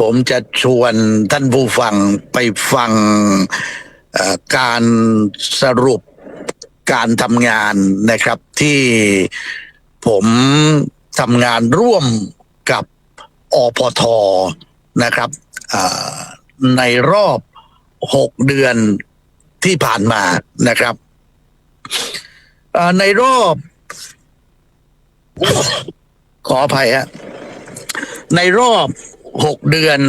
ผมจะชวนท่านผู้ฟังไปฟังการสรุปการทำงานนะครับที่ผมทำงานร่วมกับอพทนะครับในรอบหกเดือนที่ผ่านมานะครับในรอบ ขออภัยฮะในรอบ หกเดือน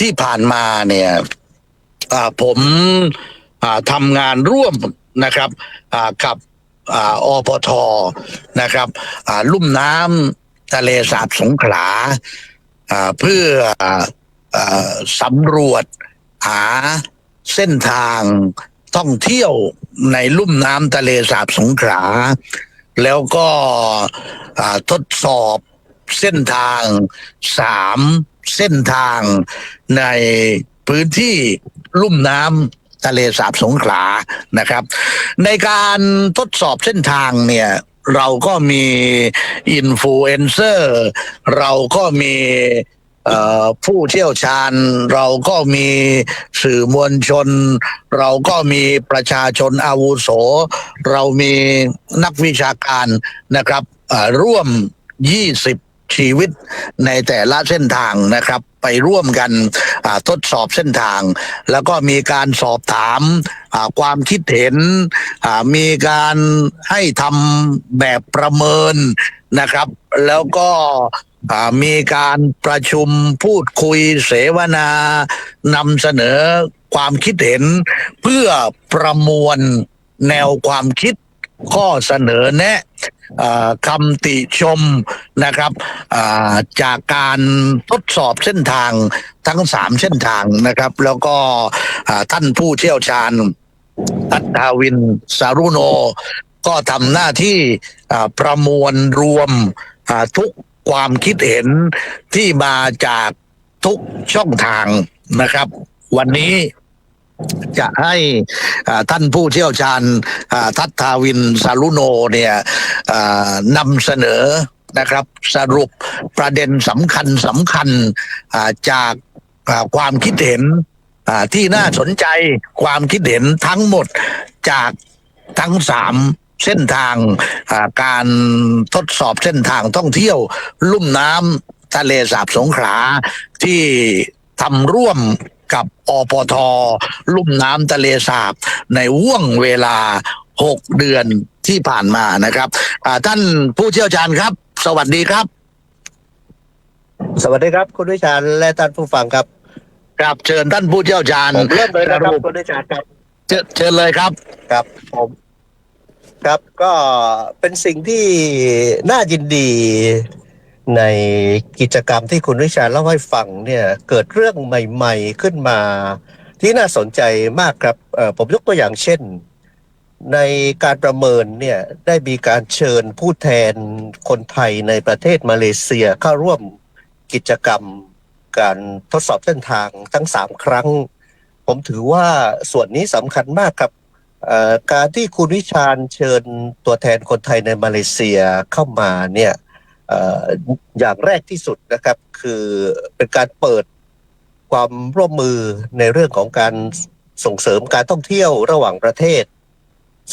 ที่ผ่านมาเนี่ยผมทำงานร่วมนะครับกับอปทนะครับลุ่มน้ำทะเลสาบสงขลาเพื่ออสำรวจหาเส้นทางท่องเที่ยวในลุ่มน้ำทะเลสาบสงขลาแล้วก็ทดสอบเส้นทางสาม เส้นทางในพื้นที่ลุ่มน้ำทะเลสาบสงขลานะครับ ในการทดสอบเส้นทางเนี่ยเราก็มีอินฟลูเอนเซอร์เราก็มีผู้เชี่ยวชาญเราก็มีสื่อมวลชน เราก็มีประชาชนอาวุโส เรามีนักวิชาการนะครับร่วม 20 ชีวิตในแต่ละเส้นทางนะครับ ไปร่วมกันทดสอบเส้นทาง แล้วก็มีการสอบถามความคิดเห็นมีการให้ทำแบบประเมินนะครับ แล้วก็มีการประชุมพูดคุยเสวนานำเสนอความคิดเห็น เพื่อประมวลแนวความคิดข้อเสนอแนะ คำติชมนะครับจากการทดสอบเส้นทางทั้งสามเส้นทางนะครับ แล้วก็ท่านผู้เชี่ยวชาญทัตทาวินสารุโน ก็ทำหน้าที่ประมวลรวมทุกความคิดเห็นที่มาจากทุกช่องทางนะครับ วันนี้ จะให้ท่านผู้เชี่ยวชาญทัตทาวินสารุโนเนี่ยนำเสนอนะครับสรุปประเด็นสำคัญสำคัญจากความคิดเห็นที่น่าสนใจความคิดเห็นทั้งหมดจากทั้งสามเส้นทางการทดสอบเส้นทางท่องเที่ยว ลุ่มน้ำทะเลสาบสงขลาที่ทำร่วม กับอปทลุ่มน้ำทะเลสาบ ในว่วงเวลาหกเดือนที่ผ่านมานะครับอ่าท่านผู้เชี่ยวชาญครับ สวัสดีครับ สวัสดีครับ คุณวิชาญและท่านผู้ฟังครับครับเชิญท่านผู้เชี่ยวชาญผมเริ่มเลยนะครับสรุปคุณวิชาญครับเชิญเชิญเลยครับครับผมครับก็เป็นสิ่งที่น่ายินดี ในกิจกรรมที่คุณวิชาเล่าให้ฟังเนี่ยเกิดเรื่องใหม่ๆขึ้นมาที่น่าสนใจมากครับผมยกตัวอย่างเช่น ในการประเมินเนี่ยได้มีการเชิญผู้แทนคนไทยในประเทศมาเลเซียเข้าร่วมกิจกรรมการทดสอบเส้นทางทั้งสามครั้ง ผมถือว่าส่วนนี้สำคัญมากครับการที่คุณวิชาญเชิญตัวแทนคนไทยในมาเลเซียเข้ามาเนี่ย อย่างแรกที่สุดนะครับ คือเป็นการเปิดความร่วมมือในเรื่องของการส่งเสริมการท่องเที่ยวระหว่างประเทศ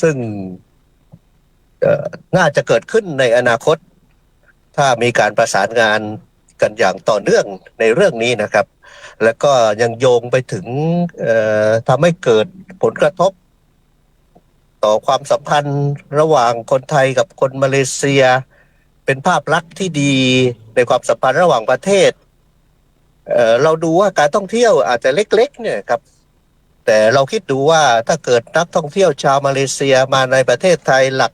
ซึ่งน่าจะเกิดขึ้นในอนาคต ถ้ามีการประสานงานกันอย่างต่อเนื่องในเรื่องนี้นะครับ แล้วก็ยังโยงไปถึงทำให้เกิดผลกระทบ ต่อความสัมพันธ์ระหว่างคนไทยกับคนมาเลเซีย เป็นภาพลักษณ์ที่ดีในความสัมพันธ์ระหว่างประเทศเอ่อเราดูว่าการท่องเที่ยวอาจจะเล็ก ๆ เนี่ยครับ แต่เราคิดดูว่าถ้าเกิดนักท่องเที่ยวชาวมาเลเซียมาในประเทศไทยหลัก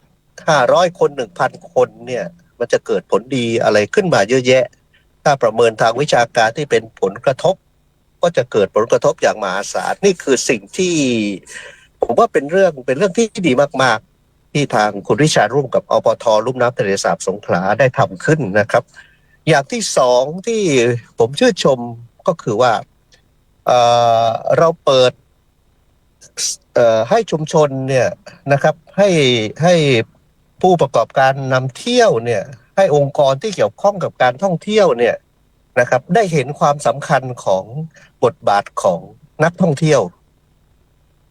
500คน1,000คนเนี่ย มันจะเกิดผลดีอะไรขึ้นมาเยอะแยะ ถ้าประเมินทางวิชาการที่เป็นผลกระทบ ก็จะเกิดผลกระทบอย่างมหาศาลนี่คือสิ่งที่ ผมว่าเป็นเรื่องเป็นเรื่องที่ดีมาก ๆ ที่ทางคุณริชาร่วมกับอปทลุ่มน้ำทะเลสาบสงขลาได้ทำขึ้นนะครับ อย่างที่สองที่ผมชื่นชมก็คือว่าเเราเปิดให้ชุมชนเนี่ยนะครับให้ให้ผู้ประกอบการนำเที่ยวเนี่ยให้องค์กรที่เกี่ยวข้องกับการท่องเที่ยวเนี่ยนะครับ ได้เห็นความสำคัญของบทบาทของนักท่องเที่ยว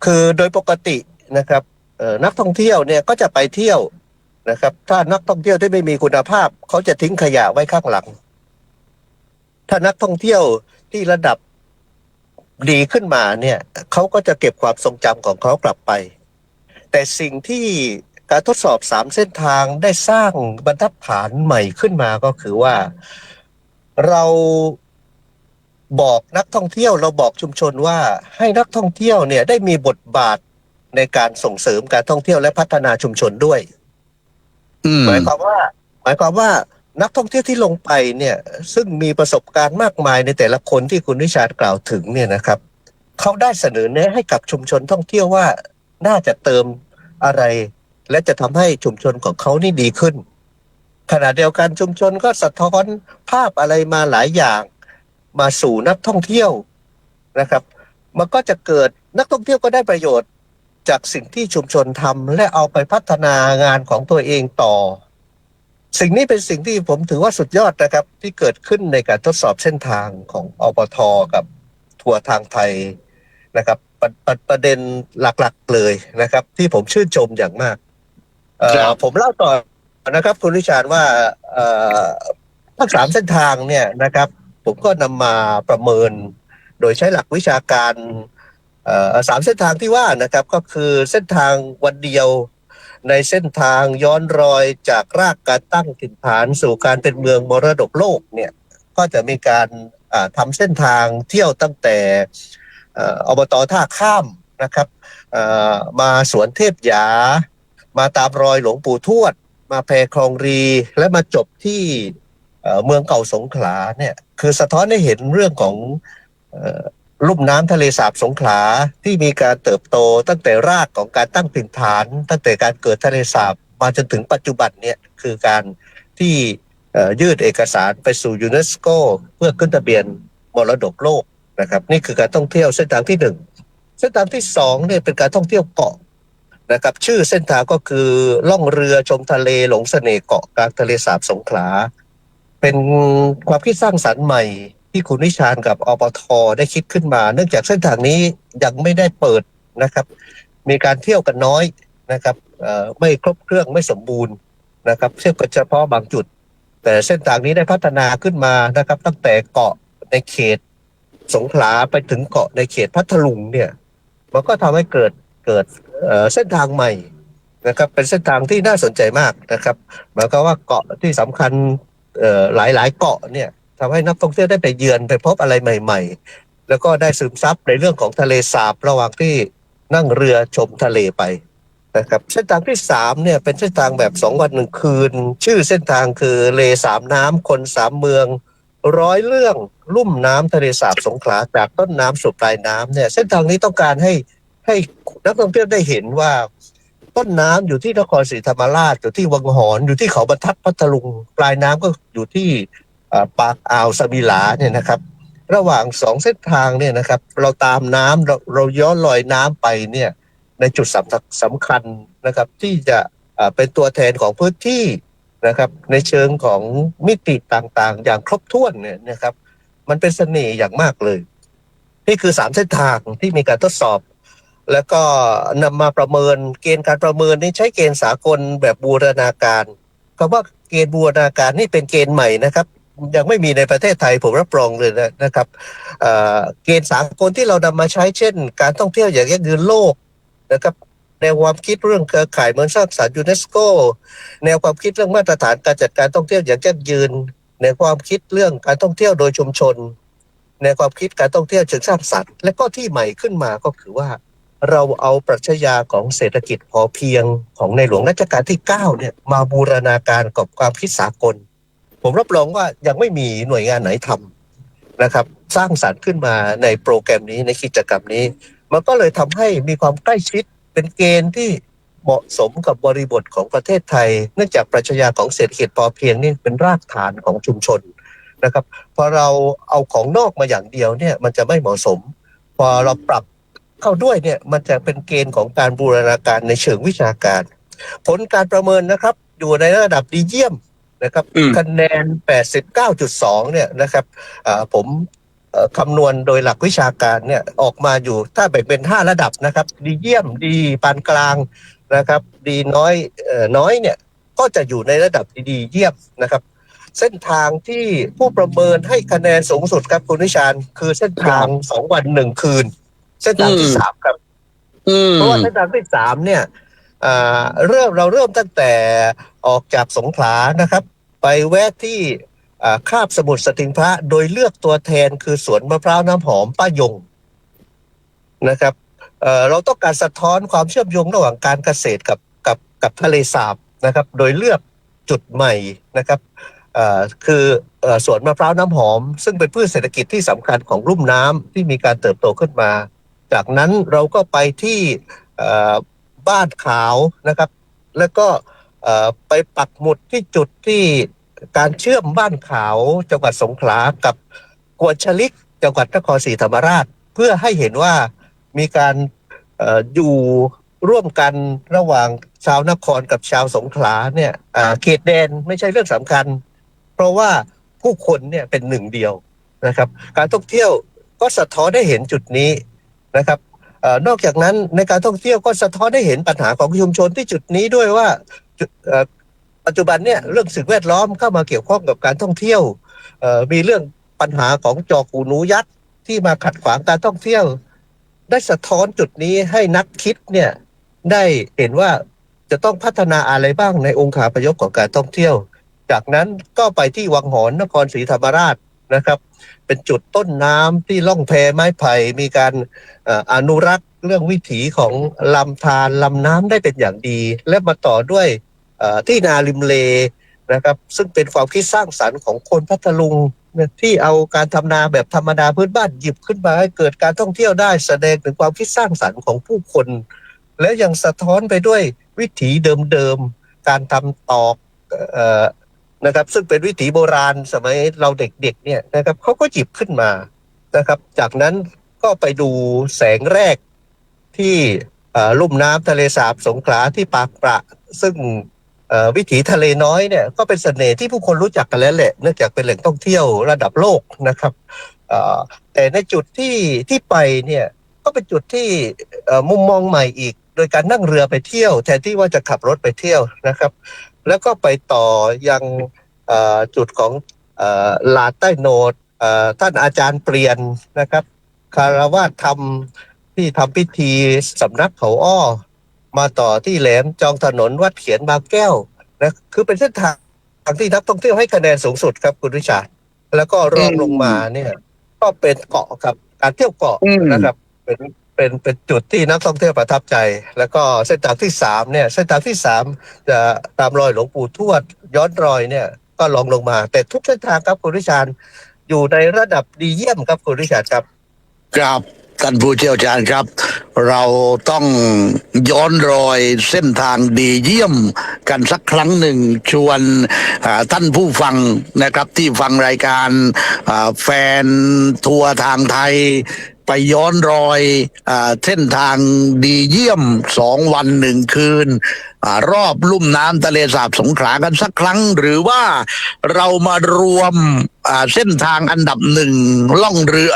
คือโดยปกตินะครับ นักท่องเที่ยวเนี่ยก็จะไปเที่ยวนะครับ ถ้านักท่องเที่ยวที่ไม่มีคุณภาพ เขาจะทิ้งขยะไว้ข้างหลัง ถ้านักท่องเที่ยวที่ระดับดีขึ้นมาเนี่ยเขาก็จะเก็บความทรงจำของเขากลับไป แต่สิ่งที่การทดสอบสามเส้นทางได้สร้างบรรทัดฐานใหม่ขึ้นมาก็คือว่าเราบอกนักท่องเที่ยวเราบอกชุมชนว่าให้นักท่องเที่ยวเนี่ยได้มีบทบาท ในการส่งเสริมการท่องเที่ยวและพัฒนาชุมชนด้วยอืมหมายความว่า หมายความว่านักท่องเที่ยวที่ลงไปเนี่ย ซึ่งมีประสบการณ์มากมายในแต่ละคนที่คุณวิชาญกล่าวถึงเนี่ยนะครับเขาได้เสนอแนะให้กับชุมชนท่องเที่ยวว่าน่าจะเติมอะไร และจะทำให้ชุมชนของเขานี่ดีขึ้น ขณะเดียวกันชุมชนก็สะท้อนภาพอะไรมาหลายอย่าง มาสู่นักท่องเที่ยวนะครับ มันก็จะเกิดนักท่องเที่ยวก็ได้ประโยชน์ จากสิ่งที่ชุมชนทำและเอาไปพัฒนางานของตัวเองต่อ สิ่งนี้เป็นสิ่งที่ผมถือว่าสุดยอดนะครับ ที่เกิดขึ้นในการทดสอบเส้นทางของอปทกับทัวร์ทางไทยนะครับประประประเด็นหลักๆเลยนะครับ ที่ผมชื่นชมอย่างมากเอ่อครับผมเล่าต่อนะครับ คุณวิชาญว่าเอ่อทั้งสามเส้นทางเนี่ยนะครับ ผมก็นำมาประเมิน โดยใช้หลักวิชาการเอ่อ สามเส้นทางที่ว่านะครับก็คือเส้นทางวันเดียวในเส้นทางย้อนรอยจากรากการตั้งถิ่นฐานสู่การเป็นเมืองมรดกโลกเนี่ยก็จะมีการอ่าทำเส้นทางเที่ยวตั้งแต่อบตท่าข้ามนะครับมาสวนเทพยา มาตามรอยหลวงปู่ทวด มาแพคลองรีและมาจบที่เมืองเก่าสงขลาเนี่ยคือสะท้อนให้เห็นเรื่องของ ลุ่มน้ำทะเลสาบสงขลาที่มีการเติบโตตั้งแต่รากของการตั้งถิ่นฐาน ตั้งแต่การเกิดทะเลสาบมาจนถึงปัจจุบันเนี่ยคือการที่ยื่นเอกสารไปสู่ยูเนสโกเพื่อขึ้นทะเบียนมรดกโลกนะครับ นี่คือการท่องเที่ยวเส้นทางที่หนึ่งเส้นทางที่สองเนี่ยเป็นการท่องเที่ยวเกาะนะครับชื่อเส้นทางก็คือล่องเรือชมทะเลหลงเสน่ห์เกาะกลางทะเลสาบสงขลาเป็นความคิดสร้างสรรค์ใหม่ ที่คุณนิชานกับอปทได้คิดขึ้นมา เนื่องจากเส้นทางนี้ยังไม่ได้เปิดนะครับ มีการเที่ยวกันน้อยนะครับไม่ครบเครื่องไม่สมบูรณ์นะครับเทียบกับเฉพาะบางจุด แต่เส้นทางนี้ได้พัฒนาขึ้นมานะครับ ตั้งแต่เกาะในเขตสงขลาไปถึงเกาะในเขตพัทลุงเนี่ย มันก็ทำให้เกิดเกิดเส้นทางใหม่นะครับ เป็นเส้นทางที่น่าสนใจมากนะครับหมายความว่าเกาะที่สำคัญหลายหลายๆเกาะเนี่ย ทำให้นักท่องเที่ยวได้ไปเยือนไปพบอะไรใหม่ ๆ แล้วก็ได้ซึมซับในเรื่องของทะเลสาบระหว่างที่นั่งเรือชมทะเลไปนะครับเส้นทางที่สามเนี่ยเป็นเส้นทางแบบสองวันหนึ่งคืน ชื่อเส้นทางคือเลสามน้ำคนสามเมืองร้อยเรื่องลุ่มน้ำทะเลสาบสงขลาจากต้นน้ำสู่ปลายน้ำเนี่ยเส้นทางนี้ต้องการให้ให้นักท่องเที่ยวได้เห็นว่า ต้นน้ำอยู่ที่นครศรีธรรมราชอยู่ที่วังหอนอยู่ที่เขาบรรทัดพัทลุงปลายน้ำก็อยู่ที่ ปากอ่าวสมิลาเนี่ยนะครับ ระหว่างสองเส้นทางเนี่ยนะครับ เราตามน้ำเราเราย้อนลอยน้ำไปเนี่ยในจุดสำคัญสำคัญนะครับ ที่จะเป็นตัวแทนของพื้นที่นะครับ ในเชิงของมิติต่างๆ อย่างครบถ้วนเนี่ยนะครับ มันเป็นเสน่ห์อย่างมากเลย นี่คือสามเส้นทางที่มีการทดสอบ แล้วก็นำมาประเมินเกณฑ์การประเมินนี่ใช้เกณฑ์สากลแบบบูรณาการคำว่าเกณฑ์บูรณาการนี่เป็นเกณฑ์ใหม่นะครับ ยังไม่มีในประเทศไทยผมรับรองเลยนะนะครับเกณฑ์สากลที่เรานำมาใช้เช่น การท่องเที่ยวอย่างยั่งยืนโลกนะครับแนวความคิดเรื่องเครือข่ายเมืองสร้างสรรค์ยูเนสโก แนวความคิดเรื่องมาตรฐานการจัดการท่องเที่ยวอย่างยั่งยืน แนวความคิดเรื่องการท่องเที่ยวโดยชุมชนในวความคิดการท่องเที่ยวเชิงสร้างสรรค์และก็ที่ใหม่ขึ้นมาก็คือว่า เราเอาปรัชญาของเศรษฐกิจพอเพียงของในหลวงรัชกาลที่ 9 เนี่ยมาบูรณาการกับความคิดสากล ผมรับรองว่ายังไม่มีหน่วยงานไหนทำนะครับ สร้างสรรค์ขึ้นมาในโปรแกรมนี้ในกิจกรรมนี้ มันก็เลยทำให้มีความใกล้ชิดเป็นเกณฑ์ที่เหมาะสมกับบริบทของประเทศไทย เนื่องจากปรัชญาของเศรษฐกิจพอเพียงนี่เป็นรากฐานของชุมชนนะครับพอเราเอาของนอกมาอย่างเดียวเนี่ยมันจะไม่เหมาะสม พอเราปรับเข้าด้วยเนี่ยมันจะเป็นเกณฑ์ของการบูรณาการในเชิงวิชาการ ผลการประเมินนะครับ อยู่ในระดับดีเยี่ยม นะครับอืมคะแนน 89.2 เนี่ยนะครับอ่าผมเอ่อคำนวณโดยหลักวิชาการเนี่ยออกมาอยู่ถ้าแบ่งเป็น 5 ระดับนะครับ ดีเยี่ยมดีปานกลางนะครับ ดีน้อยเอ่อน้อยเนี่ยก็จะอยู่ในระดับดีๆเยี่ยมนะครับ เส้นทางที่ผู้ประเมินให้คะแนนสูงสุดครับคุณวิชาญคือเส้นทางสองวันหนึ่งคืน เส้นทางที่อืมสามครับอืมเพราะว่าเส้นทางที่สามเนี่ยอ่าเริ่มเราเริ่มตั้งแต่ออกจากสงขลานะครับ ไปแวะที่คาบสมุทรสติงพระโดยเลือกตัวแทนคือสวนมะพร้าวน้ำหอมป้ายงนะครับเเราต้องการสะท้อนความเชื่อมโยงระหว่างการเกษตรกับกับกับทะเลสาบนะครับ โดยเลือกจุดใหม่นะครับคืออสวนมะพร้าวน้ำหอม ซึ่งเป็นพืชเศรษฐกิจที่สำคัญของลุ่มน้ำที่มีการเติบโตขึ้นมา จากนั้นเราก็ไปที่บ้านขาวนะครับ แล้วก็ ไปปักหมุดที่จุดที่การเชื่อมบ้านขาวจังหวัดสงขลากับกวนชลิกจังหวัดนครศรีธรรมราช เพื่อให้เห็นว่ามีการออยู่ร่วมกันระหว่างชาวนครกับชาวสงขลาเนี่ยเขตแดนไม่ใช่เรื่องสำคัญ เพราะว่าผู้คนเนี่ยเป็นหนึ่งเดียวนะครับ การท่องเที่ยวก็สะท้อนได้เห็นจุดนี้นะครับอนอกจากนั้นในการท่องเที่ยวก็สะท้อนได้เห็นปัญหาของชุมชนที่จุดนี้ด้วยว่า ปัจจุบันเนี่ยเรื่องสิ่งแวดล้อมเข้ามาเกี่ยวข้องกับการท่องเที่ยวมีเรื่องปัญหาของจอกูหนูยัดที่มาขัดขวางการท่องเที่ยว ได้สะท้อนจุดนี้ให้นักคิดเนี่ยได้เห็นว่าจะต้องพัฒนาอะไรบ้างในองค์ขาพยพของการท่องเที่ยว จากนั้นก็ไปที่วังหอนนครศรีธรรมราชนะครับ เป็นจุดต้นน้ำที่ล่องแพไม้ไผ่มีการอออนุรักษ์ เรื่องวิถีของลำธารลำน้ำได้เป็นอย่างดี และมาต่อด้วยที่นาริมเลนะครับซึ่งเป็นความคิดสร้างสรรค์ของคนพัทลุงเนี่ยที่เอาการทำนาแบบธรรมดาพื้นบ้านหยิบขึ้นมาให้เกิดการท่องเที่ยวได้แสดงถึงความคิดสร้างสรรค์ของผู้คน และยังสะท้อนไปด้วยวิถีเดิมๆการทำตอกออนะครับซึ่งเป็นวิถีโบราณสมัยเราเด็กๆเนี่ยนะครับเขาก็หยิบขึ้นมานะครับ จากนั้นก็ไปดูแสงแรก ที่ลุ่มน้ำทะเลสาบสงขลาที่ปากประ ซึ่งวิถีทะเลน้อยเนี่ยก็เป็นเสน่ห์ที่ผู้คนรู้จักกันแล้วแหละเนื่องจากเป็นแหล่งท่องเที่ยวระดับโลกนะครับแต่ในจุดที่ที่ไปเนี่ยก็เป็นจุดที่มุมมองใหม่อีก โดยการนั่งเรือไปเที่ยว แทนที่ว่าจะขับรถไปเที่ยวนะครับ แล้วก็ไปต่อยังจุดของอลาดใต้โนดท่านอาจารย์เปลี่ยนนะครับ คารวาสทำ ที่ทำพิธีสำนักเขาอ้อ มาต่อที่แหลมจองถนนวัดเขียนบางแก้วนะคือเป็นเส้นทางที่นักท่องเที่ยวให้คะแนนสูงสุดครับคุณวิชาญแล้วก็รองลงมาเนี่ย ก็เป็นเกาะครับการเที่ยวเกาะอืมนะครับเป็นเป็นเป็นจุดที่นักท่องเที่ยวประทับใจ แล้วก็เส้นทางที่สามเนี่ย เส้นทางที่สามจะตามรอยหลวงปู่ทวด ย้อนรอยเนี่ย ก็ลองลงมา แต่ทุกเส้นทางครับคุณวิชาญอยู่ในระดับดีเยี่ยมครับคุณวิชาญครับครับ ท่านผู้เชี่ยวชาญครับ เราต้องย้อนรอยเส้นทางดีเยี่ยมกันสักครั้งหนึ่งชวนท่านผู้ฟังนะครับที่ฟังรายการแฟนทัวร์ทางไทยไปย้อนรอยอเส้นทางดีเยี่ยมสองวันหนึ่งคืน รอบลุ่มน้ำทะเลสาบสงขลากันสักครั้ง หรือว่าเรามารวมเส้นทางอันดับหนึ่งล่องเรือ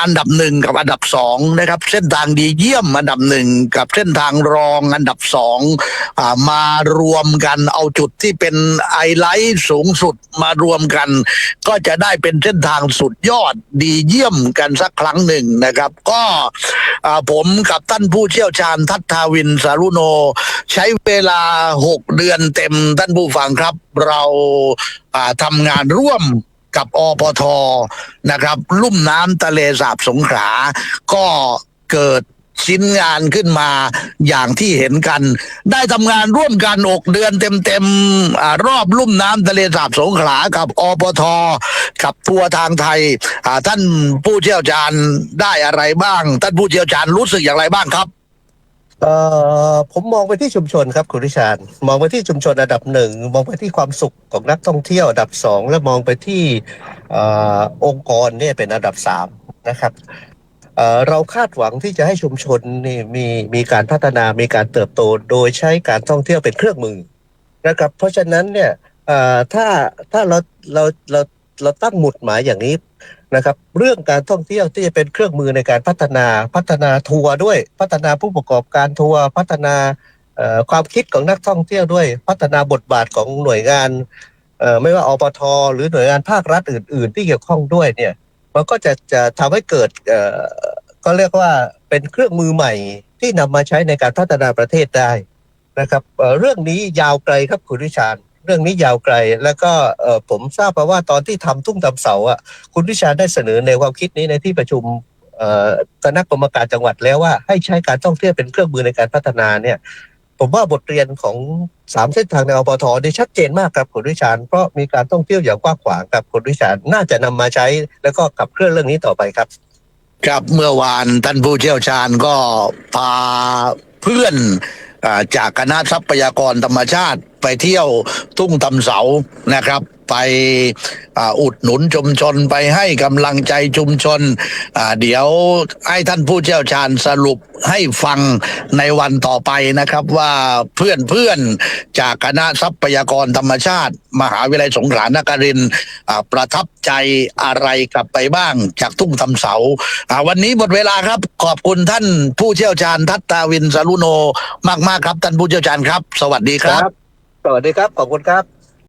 อันดับหนึ่งกับอันดับสองนะครับ เส้นทางดีเยี่ยมอันดับหนึ่งกับเส้นทางรองอันดับสองอมารวมกันเอาจุดที่เป็นไอไลท์สูงสุดมารวมกัน ก็จะได้เป็นเส้นทางสุดยอดดีเยี่ยมกันสักครั้งหนึ่งนะครับ ก็ผมกับท่านผู้เชี่ยวชาญทัตทาวินสารุโนใช้เวลาหกเดือนเต็มท่านผู้ฟังครับ เราทำงานร่วมกับอปทนะครับ ลุ่มน้ำทะเลสาบสงขลาก็เกิดชิ้นงานขึ้นมาอย่างที่เห็นกัน ได้ทำงานร่วมกันอกเดือนเต็มๆรอบลุ่มน้ำทะเลสาบสงขลากับอปทกับทัวร์ทางไทยท่านผู้เชี่ยวชาญได้อะไรบ้าง ท่านผู้เชี่ยวชาญรู้สึกอย่างไรบ้างครับ เอ่อผมมองไปที่ชุมชนครับคุณริชาญมองไปที่ชุมชนอันดับหนึ่งมองไปที่ความสุขของนักท่องเที่ยวอันดับสองและมองไปที่เอ่อองค์กรเนี่ยเป็นอันดับสามนะครับเอ่อเราคาดหวังที่จะให้ชุมชนนี่มีมีการพัฒนามีการเติบโต โดยใช้การท่องเที่ยวเป็นเครื่องมือนะครับเพราะฉะนั้นเนี่ยเอ่อถ้าถ้าเราเราเรา เราตั้งหมุดหมายอย่างนี้นะครับ เรื่องการท่องเที่ยวที่จะเป็นเครื่องมือในการพัฒนาพัฒนาทัวร์ด้วย พัฒนาผู้ประกอบการทัวร์พัฒนาความคิดของนักท่องเที่ยวด้วย พัฒนาบทบาทของหน่วยงานไม่ว่าอปทหรือหน่วยงานภาครัฐอื่น ๆ ที่เกี่ยวข้องด้วยเนี่ยมันก็จะจะทำให้เกิดก็เรียกว่าเป็นเครื่องมือใหม่ที่นำมาใช้ในการพัฒนาประเทศได้นะครับเอ่อเรื่องนี้ยาวไกลครับคุณวิชาญ เรื่องนี้ยาวไกล แล้วก็ผมทราบมาว่าตอนที่ทำทุ่งทำเสาอะคุณวิชาได้เสนอในความคิดนี้ในที่ประชุมคณะกรรมการจังหวัดแล้วว่าให้ใช้การท่องเที่ยวเป็นเครื่องมือในการพัฒนาเนี่ยผมว่าบทเรียนของสามเส้นทางในอปทได้ชัดเจนมากครับคุณวิชาญเพราะมีการท่องเที่ยวอย่างกว้างขวางครับคุณวิชาญน่าจะนำมาใช้แล้วก็ขับเคลื่อนเรื่องนี้ต่อไปครับ ครับเมื่อวานท่านผู้เชี่ยวชาญก็พาเพื่อน จากคณะทรัพยากรธรรมชาติไปเที่ยวทุ่งตำเสานะครับ ไปอ,อุดหนุนชุมชนไปให้กำลังใจชุมชน เดี๋ยวให้ท่านผู้เชี่ยวชาญสรุปให้ฟังในวันต่อไปนะครับว่าเพื่อนเพื่อนๆจากคณะทรัพยากรธรรมชาติ มหาวิทยาลัยสงขลานครินประทับใจอะไรกลับไปบ้างจากทุ่งตำเสา วันนี้หมดเวลาครับ ขอบคุณท่านผู้เชี่ยวชาญทัตตาวินสารุโนมากๆครับ ท่านผู้เชี่ยวชาญครับ สวัสดีครับ สวัสดีครับ ขอบคุณครับ